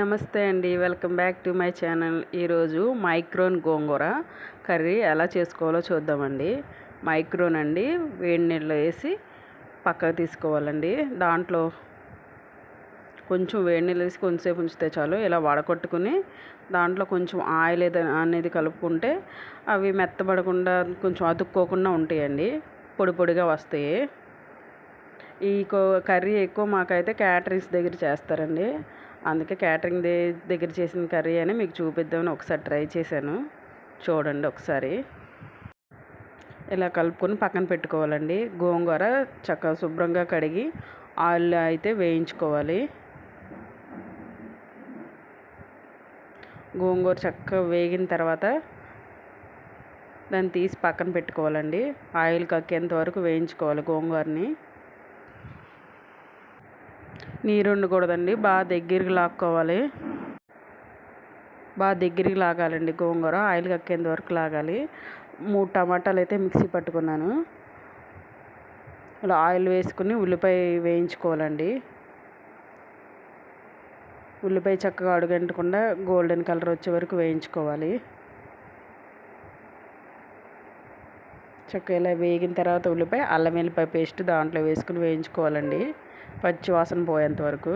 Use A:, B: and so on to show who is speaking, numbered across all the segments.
A: నమస్తే అండి. Welcome back to my channel. ఈరోజు మైక్రోన్ గోంగూర కర్రీ ఎలా చేసుకోవాలో చూద్దామండి. మైక్రోన్ అండి వేడి నీళ్ళు వేసి పక్కకు తీసుకోవాలండి. దాంట్లో కొంచెం వేడి నీళ్ళు వేసి కొంచెంసేపు ఉంచితే చాలు. ఇలా వడకొట్టుకుని దాంట్లో కొంచెం ఆయిల్ ఏదైనా అనేది కలుపుకుంటే అవి మెత్తబడకుండా కొంచెం అతుక్కోకుండా ఉంటాయండి. పొడి పొడిగా వస్తాయి. ఈ కర్రీ ఎక్కువ మాకైతే క్యాటరింగ్స్ దగ్గర చేస్తారండి. అందుకే క్యాటరింగ్ దగ్గర చేసిన కర్రీ అని మీకు చూపిద్దామని ఒకసారి ట్రై చేశాను. చూడండి ఒకసారి. ఇలా కలుపుకొని పక్కన పెట్టుకోవాలండి. గోంగూర చక్కగా శుభ్రంగా కడిగి ఆయిల్ అయితే వేయించుకోవాలి. గోంగూర చక్కగా వేగిన తర్వాత దాన్ని తీసి పక్కన పెట్టుకోవాలండి. ఆయిల్ కక్కేంత వరకు వేయించుకోవాలి గోంగూరని. నీరు ఉండకూడదండి. బాగా దగ్గరికి లాక్కోవాలి. బాగా దగ్గరికి లాగాలండి గోంగూర. ఆయిల్ కక్కేంత వరకు లాగాలి. మూడు టమాటాలు అయితే మిక్సీ పట్టుకున్నాను. ఇలా ఆయిల్ వేసుకుని ఉల్లిపాయ వేయించుకోవాలండి. ఉల్లిపాయ చక్కగా అడుగంటకుండా గోల్డెన్ కలర్ వచ్చే వరకు వేయించుకోవాలి. చక్కగా ఇలా వేగిన తర్వాత ఉల్లిపాయ అల్లం వెల్లిపాయ పేస్ట్ దాంట్లో వేసుకుని వేయించుకోవాలండి. పచ్చి వాసన పోయేంత వరకు.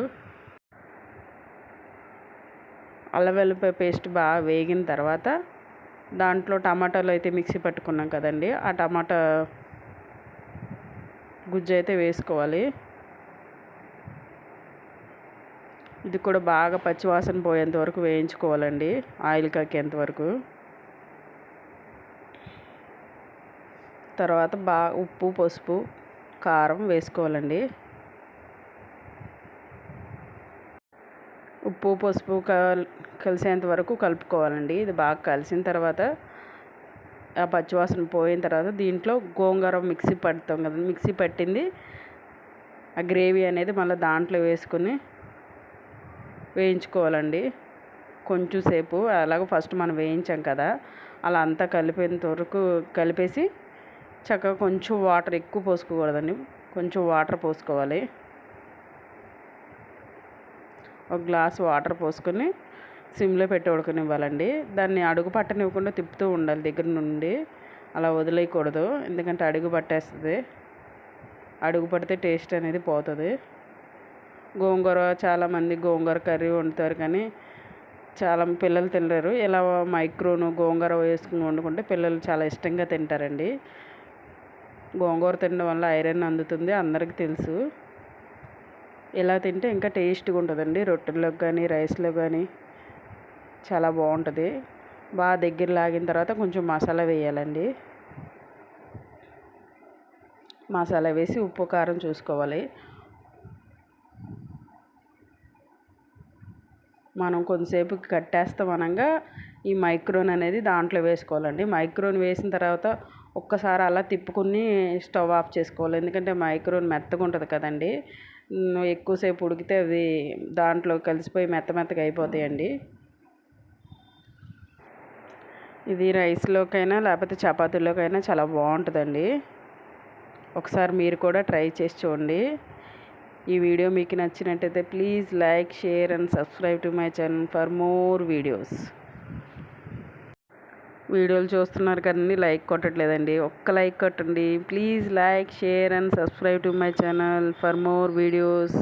A: అల్లం వెల్లిపాయ పేస్ట్ బాగా వేగిన తర్వాత దాంట్లో టమాటాలు అయితే మిక్సీ పట్టుకున్నాం కదండి. ఆ టమాటా గుజ్జు అయితే వేసుకోవాలి. ఇది కూడా బాగా పచ్చివాసన పోయేంత వరకు వేయించుకోవాలండి. ఆయిల్ కక్కేంత వరకు. తర్వాత బాగా ఉప్పు పసుపు కారం వేసుకోవాలండి. ఉప్పు పసుపు కలిసేంత వరకు కలుపుకోవాలండి. ఇది బాగా కలిసిన తర్వాత ఆ పచ్చివాసన పోయిన తర్వాత దీంట్లో గోంగూర మిక్సీ పడతాం కదా మిక్సీ పట్టింది. ఆ గ్రేవీ అనేది మళ్ళీ దాంట్లో వేసుకుని వేయించుకోవాలండి. కొంచెం సేపు అలాగ ఫస్ట్ మనం వేయించాం కదా అలా అంతా కలిపేంత వరకు కలిపేసి చక్కగా కొంచెం వాటర్ ఎక్కువ పోసుకోకూడదండి. కొంచెం వాటర్ పోసుకోవాలి. ఒక గ్లాస్ వాటర్ పోసుకొని సిమ్లో పెట్టి ఉడకనివ్వాలండి. దాన్ని అడుగు పట్టనివ్వకుండా తిప్పుతూ ఉండాలి దగ్గర నుండి. అలా వదిలేయకూడదు. ఎందుకంటే అడుగు పట్టేస్తుంది. అడుగు పడితే టేస్ట్ అనేది పోతుంది. గోంగూర చాలామంది గోంగూర కర్రీ వండుతారు కానీ చాలా పిల్లలు తినలేరు. ఇలా మైక్రోను గోంగూర వేసుకుని వండుకుంటే పిల్లలు చాలా ఇష్టంగా తింటారండి. గోంగూర తినడం వల్ల ఐరన్ అందుతుంది అందరికీ తెలుసు. ఇలా తింటే ఇంకా టేస్ట్గా ఉంటుందండి. రొట్టెల్లోకి కానీ రైస్లో కానీ చాలా బాగుంటుంది. బాగా దగ్గర లాగిన తర్వాత కొంచెం మసాలా వేయాలండి. మసాలా వేసి ఉప్పు కారం చూసుకోవాలి. మనం కొంతసేపు కట్టేస్తాం అనగా ఈ మైక్రోన్ అనేది దాంట్లో వేసుకోవాలండి. మైక్రోన్ వేసిన తర్వాత ఒక్కసారి అలా తిప్పుకుని స్టవ్ ఆఫ్ చేసుకోవాలి. ఎందుకంటే మైక్రోన్ మెత్తగా ఉంటుంది కదండి. ఎక్కువసేపు ఉడికితే అవి దాంట్లో కలిసిపోయి మెత్త మెత్తగా అయిపోతాయండి. ఇది రైస్లోకైనా లేకపోతే చపాతీలోకైనా చాలా బాగుంటుందండి. ఒకసారి మీరు కూడా ట్రై చేసి చూడండి. ఈ వీడియో మీకు నచ్చినట్టయితే please like share and subscribe to my channel for more videos. వీడియోలు చూస్తున్నారు కానీ లైక్ కొట్టట్లేదండి. ఒక్క లైక్ కొట్టండి. Please like share and subscribe to my channel for more videos.